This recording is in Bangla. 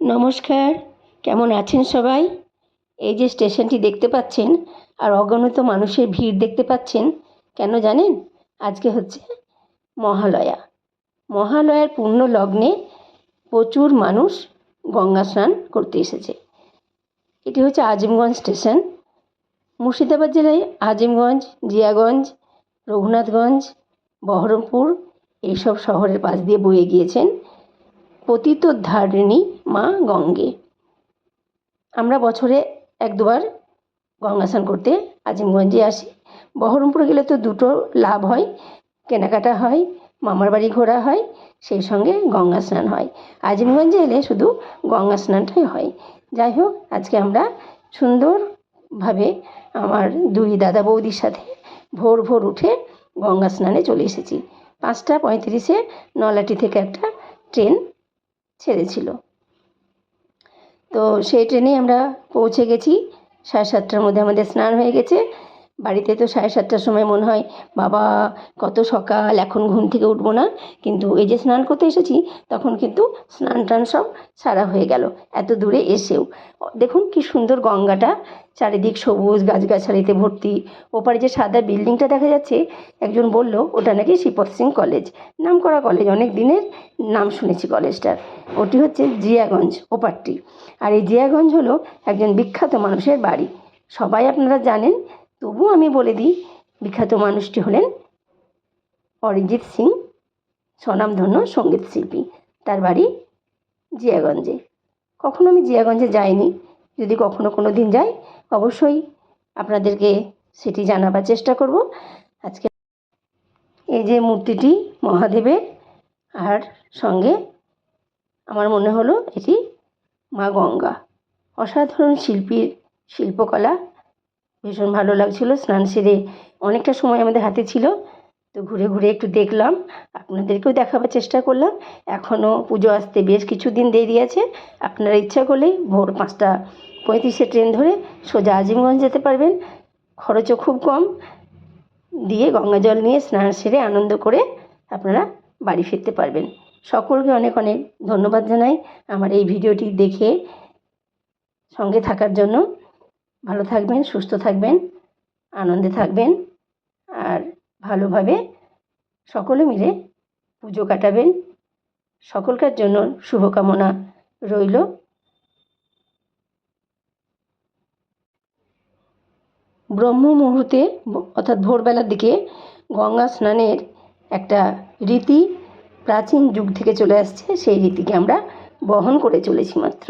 নমস্কার, কেমন আছেন সবাই? এই যে স্টেশনটি দেখতে পাচ্ছেন আর অগণিত মানুষের ভিড় দেখতে পাচ্ছেন, কেন জানেন? আজকে হচ্ছে মহালয়া। মহালয়ার পূর্ণ লগ্নে প্রচুর মানুষ গঙ্গা স্নান করতে এসেছে। এটি হচ্ছে আজিমগঞ্জ স্টেশন। মুর্শিদাবাদ জেলায় আজিমগঞ্জ, জিয়াগঞ্জ, রঘুনাথগঞ্জ, বহরমপুর এইসব শহরের পাশ দিয়ে বয়ে গিয়েছেন। পতিতোদ্ধারিণী মা গঙ্গে। আমরা বছরে এক দুবার গঙ্গা স্নান করতে আজিমগঞ্জে আসি। বহরমপুরে গেলে তো দুটো লাভ হয়, কেনাকাটা হয়, মামার বাড়ি ঘোরা হয়, সেই সঙ্গে গঙ্গা স্নান হয়। আজিমগঞ্জে এলে শুধু গঙ্গা স্নানটাই হয়। যাই হোক, আজকে আমরা সুন্দরভাবে আমার দুই দাদা বৌদির সাথে ভোর ভোর উঠে গঙ্গা স্নানে চলে এসেছি। পাঁচটা পঁয়ত্রিশে নলাটি থেকে একটা ট্রেন ছেড়েছিল। তো সেই ট্রেনে আমরা পৌঁছে গেছি। সাড়ে সাতটার মধ্যে আমাদের স্নান হয়ে গেছে। বাড়িতে তো সাড়ে সাতটার সময় মনে হয়, বাবা, কত সকাল, এখন ঘুম থেকে উঠবো না। কিন্তু এই যে স্নান করতে এসেছি, তখন কিন্তু স্নান টান সব সারা হয়ে গেল, এত দূরে এসেও। দেখুন কি সুন্দর গঙ্গাটা, চারিদিক সবুজ গাছগাছালিতে ভর্তি। ওপারে যে সাদা বিল্ডিংটা দেখা যাচ্ছে, একজন বলল, ওটা নাকি শ্রীপদ সিং কলেজ। নাম করা কলেজ, অনেক দিনের নাম শুনেছি কলেজটার। ওটি হচ্ছে জিয়াগঞ্জ ওপারটি। আর এই জিয়াগঞ্জ হলো একজন বিখ্যাত মানুষের বাড়ি। সবাই আপনারা জানেন তবুও আমি বলে দিই, বিখ্যাত মানুষটি হলেন অরিজিৎ সিং, স্বনামধন্য সংগীত শিল্পী। তার বাড়ি জিয়াগঞ্জে। কখনো আমি জিয়াগঞ্জে যাইনি। যদি কখনো কোনো দিন যাই, অবশ্যই আপনাদেরকে সেটি জানাবার চেষ্টা করব। আজকে এই যে মূর্তিটি মহাদেবের, আর সঙ্গে আমার মনে হলো এটি মা গঙ্গা। অসাধারণ শিল্পীর শিল্পকলা ভীষণ ভালো লাগছিল। স্নান সেরে অনেকটা সময় আমাদের হাতে ছিল। তো ঘুরে ঘুরে একটু দেখলাম, আপনাদেরকেও দেখাবার চেষ্টা করলাম। এখনও পুজো আসতে বেশ কিছুদিন দেরি আছে। আপনারা ইচ্ছা করলেই ভোর পাঁচটা পঁয়ত্রিশে ট্রেন ধরে সোজা আজিমগঞ্জ যেতে পারবেন। খরচও খুব কম। দিয়ে গঙ্গা জল নিয়ে স্নান সেরে আনন্দ করে আপনারা বাড়ি ফিরতে পারবেন। সকলকে অনেক অনেক ধন্যবাদ জানাই। আমার এই ভিডিওটি দেখে সঙ্গে থাকার জন্য। ভালো থাকবেন, সুস্থ থাকবেন, আনন্দে থাকবেন আর ভালোভাবে সকলে মিলে পুজো কাটাবেন। সকলকার জন্য শুভকামনা রইল। ব্রহ্ম মুহূর্তে অর্থাৎ ভোরবেলার দিকে গঙ্গা স্নানের একটা রীতি প্রাচীন যুগ থেকে চলে আসছে, সেই রীতিকে আমরা বহন করে চলেছি মাত্র।